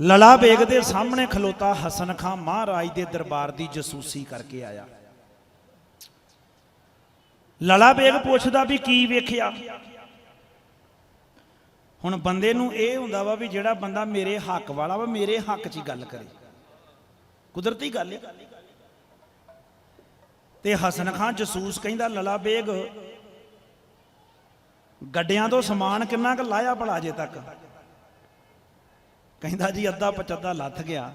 ਲਲਾ ਬੇਗ ਦੇ ਸਾਹਮਣੇ ਖਲੋਤਾ ਹਸਨ ਖਾਂ ਮਹਾਰਾਜ ਦੇ ਦਰਬਾਰ ਦੀ ਜਸੂਸੀ ਕਰਕੇ ਆਇਆ। ਲਲਾ ਬੇਗ ਪੁੱਛਦਾ ਵੀ ਕੀ ਵੇਖਿਆ? ਹੁਣ ਬੰਦੇ ਨੂੰ ਇਹ ਹੁੰਦਾ ਵਾ ਵੀ ਜਿਹੜਾ ਬੰਦਾ ਮੇਰੇ ਹੱਕ ਵਾਲਾ ਵਾ, ਮੇਰੇ ਹੱਕ 'ਚ ਹੀ ਗੱਲ ਕਰੇ। ਕੁਦਰਤੀ ਗੱਲ ਹੈ ਤੇ ਹਸਨ ਖਾਂ ਜਸੂਸ ਕਹਿੰਦਾ, ਲਲਾ ਬੇਗ ਗੱਡਿਆਂ ਤੋਂ ਸਮਾਨ ਕਿੰਨਾ ਕੁ ਲਾਇਆ ਭਲਾ ਅਜੇ ਤੱਕ? ਕਹਿੰਦਾ ਜੀ, ਅੱਧਾ ਪਚੱਦਾ ਲੱਥ ਗਿਆ।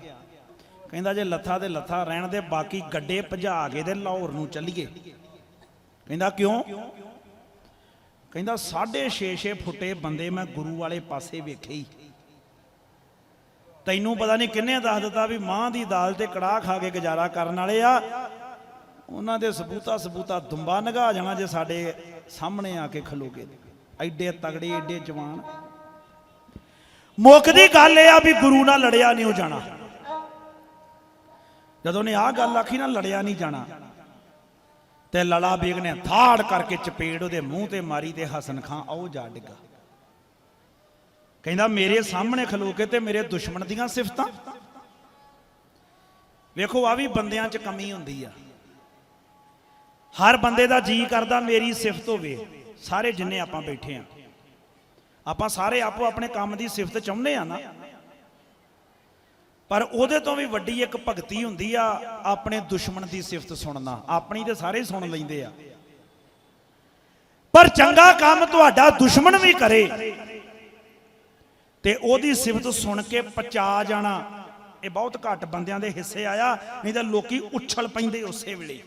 ਕਹਿੰਦਾ ਜੇ ਲੱਥਾ ਤੇ ਲੱਥਾ ਰਹਿਣ ਦੇ, ਬਾਕੀ ਗੱਡੇ ਭਜਾ ਕੇ ਤੇ ਲਾਹੌਰ ਨੂੰ ਚੱਲੀਏ। ਕਹਿੰਦਾ ਕਿਉਂ? ਕਹਿੰਦਾ 6.5 6 ਫੁੱਟੇ ਬੰਦੇ ਮੈਂ ਗੁਰੂ ਵਾਲੇ ਪਾਸੇ ਵੇਖੇ ਹੀ ਤੈਨੂੰ ਪਤਾ ਨਹੀਂ ਕਿੰਨੇ ਦੱਸ ਦਿੱਤਾ ਵੀ ਮਾਂ ਦੀ ਦਾਲ ਤੇ ਕੜਾਹ ਖਾ ਕੇ ਗੁਜ਼ਾਰਾ ਕਰਨ ਵਾਲੇ ਆ। ਉਹਨਾਂ ਦੇ ਸਬੂਤਾ ਸਬੂਤਾ ਦੁੰਬਾ ਨਗਾ ਜਾਣਾ ਜੇ ਸਾਡੇ ਸਾਹਮਣੇ ਆ ਕੇ ਖਲੋਗੇ। ਐਡੇ ਤਗੜੇ, ਐਡੇ ਜਵਾਨ। ਮੁੱਖ ਦੀ ਗੱਲ ਇਹ ਆ ਵੀ ਗੁਰੂ ਨਾਲ ਲੜਿਆ ਨਹੀਂ ਹੋ ਜਾਣਾ। ਜਦੋਂ ਨੇ ਆਹ ਗੱਲ ਆਖੀ ਨਾ, ਲੜਿਆ ਨਹੀਂ ਜਾਣਾ। ਤੇ ਲਲਾ ਬੇਗ ਨੇ ਥਾੜ ਕਰਕੇ ਚਪੇੜ ਉਹਦੇ ਮੂੰਹ ਤੇ ਮਾਰੀ ਤੇ ਹਸਨ ਖਾਂ ਉਹ ਜਾ ਡਿੱਗਾ। ਕਹਿੰਦਾ, ਮੇਰੇ ਸਾਹਮਣੇ ਖਲੋ ਕੇ ਤੇ ਮੇਰੇ ਦੁਸ਼ਮਣ ਦੀਆਂ ਸਿਫਤਾਂ। ਵੇਖੋ ਆ ਵੀ ਬੰਦਿਆਂ 'ਚ ਕਮੀ ਹੁੰਦੀ ਆ। ਹਰ ਬੰਦੇ ਦਾ ਜੀ ਕਰਦਾ, ਮੇਰੀ ਸਿਫਤ ਹੋਵੇ। ਸਾਰੇ ਜਿੰਨੇ ਆਪਾਂ ਬੈਠੇ ਆ। ਆਪਾਂ ਸਾਰੇ ਆਪੋ ਆਪਣੇ ਕੰਮ ਦੀ ਸਿਫਤ ਚਾਹੁੰਦੇ ਆ ਨਾ। ਪਰ ਉਹਦੇ ਤੋਂ ਵੀ ਵੱਡੀ ਇੱਕ ਭਗਤੀ ਹੁੰਦੀ ਆ ਆਪਣੇ ਦੁਸ਼ਮਣ ਦੀ ਸਿਫਤ ਸੁਣਨਾ। ਆਪਣੀ ਤੇ ਸਾਰੇ ਸੁਣ ਲੈਂਦੇ ਆ। ਪਰ ਚੰਗਾ ਕੰਮ ਤੁਹਾਡਾ ਦੁਸ਼ਮਣ ਵੀ ਕਰੇ। ਤੇ ਉਹਦੀ ਸਿਫਤ ਸੁਣ ਕੇ ਪਚਾ ਜਾਣਾ। ਇਹ ਬਹੁਤ ਘੱਟ ਬੰਦਿਆਂ ਦੇ ਹਿੱਸੇ ਆਇਆ, ਨਹੀਂ ਤਾਂ ਲੋਕੀ ਉੱਛਲ ਪੈਂਦੇ ਉਸੇ ਵੇਲੇ।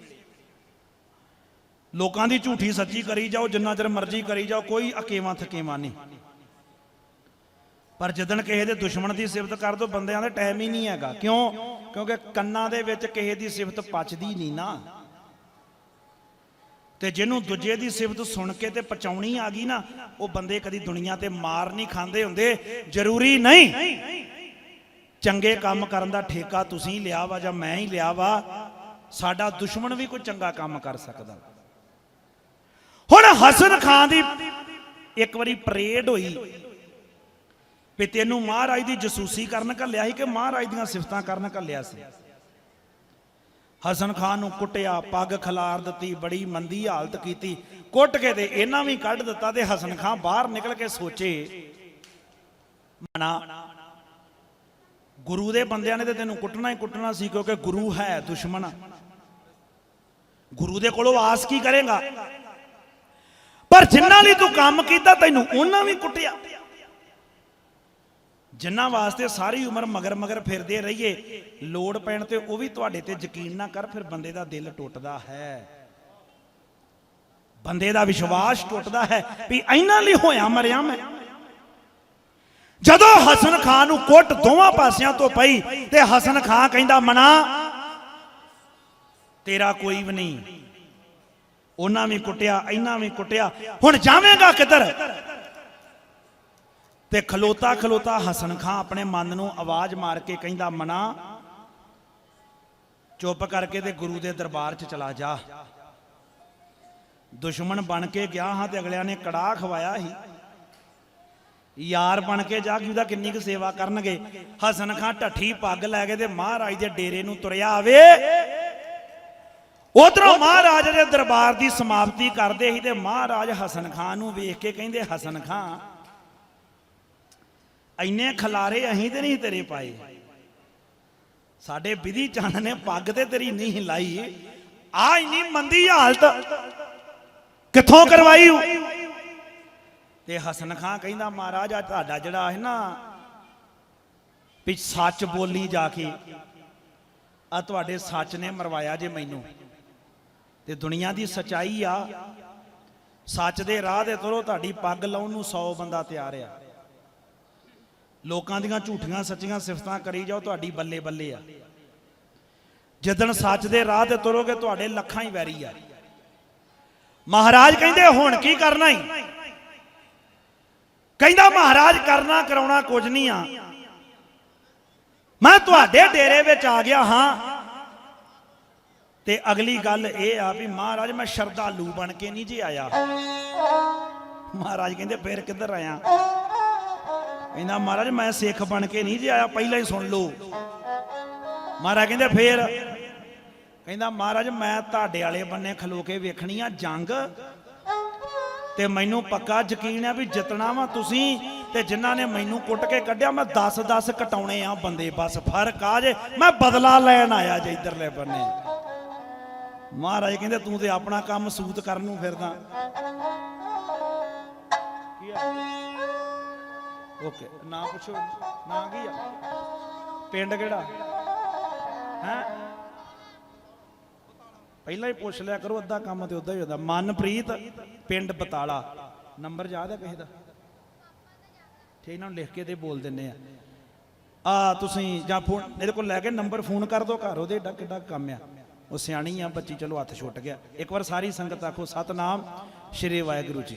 ਲੋਕਾਂ ਦੀ ਝੂਠੀ ਸੱਚੀ ਕਰੀ ਜਾਓ, ਜਿੰਨਾ ਚਿਰ ਮਰਜ਼ੀ ਕਰੀ ਜਾਓ, ਕੋਈ ਅਕੇਵਾਂ ਥਕੇਵਾਂ ਨਹੀਂ। ਪਰ ਜਦੋਂ ਕਿਸੇ ਦੇ ਦੁਸ਼ਮਣ ਦੀ ਸਿਫਤ ਕਰ ਦੋ, ਬੰਦਿਆਂ ਦਾ ਟਾਈਮ ਹੀ ਨਹੀਂ ਹੈਗਾ। ਕਿਉਂ? ਕਿਉਂਕਿ ਕੰਨਾਂ ਦੇ ਵਿੱਚ ਕਿਸੇ ਦੀ ਸਿਫਤ ਪਚਦੀ ਨਹੀਂ ਨਾ। ਤੇ ਜਿਹਨੂੰ ਦੂਜੇ ਦੀ ਸਿਫਤ ਸੁਣ ਕੇ ਤੇ ਪਚਾਉਣੀ ਆ ਗਈ ਨਾ, ਉਹ ਬੰਦੇ ਕਦੀ ਦੁਨੀਆ ਤੇ ਮਾਰ ਨਹੀਂ ਖਾਂਦੇ ਹੁੰਦੇ। ਜ਼ਰੂਰੀ ਨਹੀਂ। ਚੰਗੇ ਕੰਮ ਕਰਨ ਦਾ ਠੇਕਾ ਤੁਸੀਂ ਲਿਆ ਵਾ ਜਾਂ ਮੈਂ ਹੀ ਲਿਆ ਵਾ, ਸਾਡਾ ਦੁਸ਼ਮਣ ਵੀ ਕੋਈ ਚੰਗਾ ਕੰਮ ਕਰ ਸਕਦਾ। ਹੁਣ ਹਸਨ ਖਾਨ ਦੀ ਇੱਕ ਵਾਰੀ ਪਰੇਡ ਹੋਈ ਵੀ ਤੈਨੂੰ ਮਹਾਰਾਜ ਦੀ ਜਸੂਸੀ ਕਰਨ ਘੱਲਿਆ ਸੀ ਕਿ ਮਹਾਰਾਜ ਦੀਆਂ ਸਿਫਤਾਂ ਕਰਨ ਘੱਲਿਆ ਸੀ? ਹਸਨ ਖਾਨ ਨੂੰ ਕੁੱਟਿਆ, ਪੱਗ ਖਿਲਾਰ ਦਿੱਤੀ, ਬੜੀ ਮੰਦੀ ਹਾਲਤ ਕੀਤੀ। ਕੁੱਟ ਕੇ ਤੇ ਇਹਨਾਂ ਵੀ ਕੱਢ ਦਿੱਤਾ ਤੇ ਹਸਨ ਖਾਨ ਬਾਹਰ ਨਿਕਲ ਕੇ ਸੋਚੇ, ਮਨਾ, ਗੁਰੂ ਦੇ ਬੰਦਿਆਂ ਨੇ ਤੇ ਤੈਨੂੰ ਕੁੱਟਣਾ ਹੀ ਕੁੱਟਣਾ ਸੀ ਕਿਉਂਕਿ ਗੁਰੂ ਹੈ ਦੁਸ਼ਮਣ। ਗੁਰੂ ਦੇ ਕੋਲੋਂ ਆਸ ਕੀ ਕਰੇਗਾ? ਪਰ ਜਿਨ੍ਹਾਂ ਲਈ ਤੂੰ ਕੰਮ ਕੀਤਾ, ਤੈਨੂੰ ਉਹਨਾਂ ਵੀ ਕੁੱਟਿਆ। ਜਿਨ੍ਹਾਂ ਵਾਸਤੇ ਸਾਰੀ ਉਮਰ ਮਗਰ ਮਗਰ ਫਿਰਦੇ ਰਹੀਏ, ਲੋੜ ਪੈਣ ਤੇ ਉਹ ਵੀ ਤੁਹਾਡੇ ਤੇ ਯਕੀਨ ਨਾ ਕਰ, ਫਿਰ ਬੰਦੇ ਦਾ ਦਿਲ ਟੁੱਟਦਾ ਹੈ। ਬੰਦੇ ਦਾ ਵਿਸ਼ਵਾਸ ਟੁੱਟਦਾ ਹੈ ਵੀ ਇਹਨਾਂ ਲਈ ਹੋਇਆ ਮਰਿਆ ਮੈਂ। ਜਦੋਂ ਹਸਨ ਖਾਨ ਨੂੰ ਕੁੱਟ ਦੋਵਾਂ ਪਾਸਿਆਂ ਤੋਂ ਪਈ ਤੇ ਹਸਨ ਖਾਨ ਕਹਿੰਦਾ, ਮਨਾ, ਤੇਰਾ ਕੋਈ ਵੀ ਨਹੀਂ। ਉਹਨਾਂ ਵੀ ਕੁੱਟਿਆ ਇਹਨਾਂ ਵੀ ਕੁੱਟਿਆ। ਹੁਣ ਜਾਵੇਂਗਾ ਕਿੱਧਰ? ਤੇ ਖਲੋਤਾ ਖਲੋਤਾ ਹਸਨ ਖਾਂ ਆਪਣੇ ਮਨ ਨੂੰ ਆਵਾਜ਼ ਮਾਰ ਕੇ ਕਹਿੰਦਾ, ਮਨਾ, ਚੁੱਪ ਕਰਕੇ ਤੇ ਗੁਰੂ ਦੇ ਦਰਬਾਰ 'ਚ ਚਲਾ ਜਾ। ਦੁਸ਼ਮਣ ਬਣ ਕੇ ਗਿਆ ਹਾਂ ਤੇ ਅਗਲਿਆਂ ਨੇ ਕੜਾ ਖਵਾਇਆ ਸੀ। ਯਾਰ ਬਣ ਕੇ ਜਾ ਕਿ ਉਹਦਾ ਕਿੰਨੀ ਕੁ ਸੇਵਾ ਕਰਨਗੇ? ਹਸਨ ਖਾਂ ਢੱਠੀ ਪੱਗ ਲੈ ਕੇ ਤੇ ਮਹਾਰਾਜ ਦੇ ਡੇਰੇ ਨੂੰ ਤੁਰਿਆ ਆਵੇ। ਉਧਰੋਂ ਮਹਾਰਾਜ ਦੇ ਦਰਬਾਰ ਦੀ ਸਮਾਪਤੀ ਕਰਦੇ ਸੀ ਤੇ ਮਹਾਰਾਜ ਹਸਨ ਖਾਨ ਨੂੰ ਵੇਖ ਕੇ ਕਹਿੰਦੇ ਹਸਨ ਖਾਨ ਇੰਨੇ ਖਲਾਰੇ ਅਹੀਂ ਤੇ ਨਹੀਂ ਤੇਰੇ ਪਾਏ। ਸਾਡੇ ਵਿਧੀ ਚੰਦ ਨੇ ਪੱਗ ਤੇ ਤੇਰੀ ਨਹੀਂ ਲਾਈ। ਆ ਇੰਨੀ ਮੰਦੀ ਹਾਲਤ ਕਿੱਥੋਂ ਕਰਵਾਈ? ਤੇ ਹਸਨ ਖਾਨ ਕਹਿੰਦਾ ਮਹਾਰਾਜ ਆ ਤੁਹਾਡਾ ਜਿਹੜਾ ਹੈ ਨਾ ਵੀ ਸੱਚ ਬੋਲੀ ਜਾ ਕੇ ਆ ਤੁਹਾਡੇ ਸੱਚ ਨੇ ਮਰਵਾਇਆ ਜੇ ਮੈਨੂੰ। ਤੇ ਦੁਨੀਆ ਦੀ ਸਚਾਈ ਆ, ਸੱਚ ਦੇ ਰਾਹ ਤੇ ਤੁਰੋ, ਤੁਹਾਡੀ ਪੱਗ ਲਾਉਣ ਨੂੰ 100 ਬੰਦਾ ਤਿਆਰ ਆ। ਲੋਕਾਂ ਦੀਆਂ ਝੂਠੀਆਂ ਸੱਚੀਆਂ ਸਿਫਤਾਂ ਕਰੀ ਜਾਓ, ਤੁਹਾਡੀ ਬੱਲੇ ਬੱਲੇ ਆ। ਜਦੋਂ ਸੱਚ ਦੇ ਰਾਹ ਤੇ ਤੁਰੋਗੇ, ਤੁਹਾਡੇ ਲੱਖਾਂ ਹੀ ਵੈਰੀ ਆ। ਮਹਾਰਾਜ ਕਹਿੰਦੇ, ਹੁਣ ਕੀ ਕਰਨਾ ਹੀ ਕਹਿੰਦਾ, ਮਹਾਰਾਜ, ਕਰਨਾ ਕਰਾਉਣਾ ਕੁਝ ਨਹੀਂ ਆ। ਮੈਂ ਤੁਹਾਡੇ ਡੇਰੇ ਵਿੱਚ ਆ ਗਿਆ ਹਾਂ। ਤੇ ਅਗਲੀ ਗੱਲ ਇਹ ਆ ਵੀ ਮਹਾਰਾਜ, ਮੈਂ ਸ਼ਰਧਾਲੂ ਬਣ ਕੇ ਨਹੀਂ ਜੀ ਆਇਆ। ਮਹਾਰਾਜ ਕਹਿੰਦੇ, ਫੇਰ ਕਿੱਧਰ ਆਇਆ? ਕਹਿੰਦਾ, ਮਹਾਰਾਜ, ਮੈਂ ਸਿੱਖ ਬਣ ਕੇ ਨਹੀਂ ਜੀ ਆਇਆ, ਪਹਿਲਾਂ ਹੀ ਸੁਣ ਲਓ। ਮਹਾਰਾਜ ਕਹਿੰਦੇ, ਫੇਰ? ਕਹਿੰਦਾ, ਮਹਾਰਾਜ, ਮੈਂ ਤੁਹਾਡੇ ਵਾਲੇ ਬੰਨੇ ਖਲੋ ਕੇ ਵੇਖਣੀ ਆ ਜੰਗ ਤੇ ਮੈਨੂੰ ਪੱਕਾ ਯਕੀਨ ਆ ਵੀ ਜਿੱਤਣਾ ਵਾ ਤੁਸੀਂ ਤੇ ਜਿਨ੍ਹਾਂ ਨੇ ਮੈਨੂੰ ਕੁੱਟ ਕੇ ਕੱਢਿਆ, ਮੈਂ 10 10 ਕਟਾਉਣੇ ਆ ਬੰਦੇ। ਬਸ ਫ਼ਰਕ ਆ ਜੇ। ਮੈਂ ਬਦਲਾ ਲੈਣ ਆਇਆ ਜੇ ਇਧਰਲੇ ਬੰਨੇ। ਮਹਾਰਾਜ ਕਹਿੰਦੇ, ਤੂੰ ਤੇ ਆਪਣਾ ਕੰਮ ਸੂਤ ਕਰਨ ਨੂੰ ਫਿਰਦਾ। ਕੀ ਆ? ਓਕੇ, ਨਾ ਪੁੱਛੋ। ਨਾ ਕੀ ਆ? ਪਿੰਡ ਕਿਹੜਾ? ਹੈ? ਪਹਿਲਾਂ ਹੀ ਪੁੱਛ ਲਿਆ ਕਰੋ, ਅੱਧਾ ਕੰਮ ਤੇ ਉਦਾਂ ਹੀ ਹੁੰਦਾ। ਮਨਪ੍ਰੀਤ, ਪਿੰਡ ਬਤਾਲਾ। ਨੰਬਰ ਯਾਦ ਹੈ ਕਿਸੇ ਦਾ? ਠੀਕ, ਇਹਨਾਂ ਨੂੰ ਲਿਖ ਕੇ ਤੇ ਬੋਲ ਦਿੰਨੇ ਆ। ਆ, ਤੁਸੀਂ ਜਾਂ ਫੋਨ ਇਹਦੇ ਕੋਲ ਲੈ ਕੇ ਨੰਬਰ ਫੋਨ ਕਰ ਦਿਓ, ਘਰ ਉਹਦੇ ਏਡਾ ਕਿੱਡਾ ਕੰਮ ਆ। ਉਹ ਸਿਆਣੀ ਆ, ਬੱਚੀ ਚਲੋ ਹੱਥ ਛੁੱਟ ਗਿਆ। ਇੱਕ ਵਾਰ ਸਾਰੀ ਸੰਗਤ ਆਖੋ, ਸਤਨਾਮ, ਸ਼੍ਰੀ ਵਾਹਿਗੁਰੂ ਜੀ।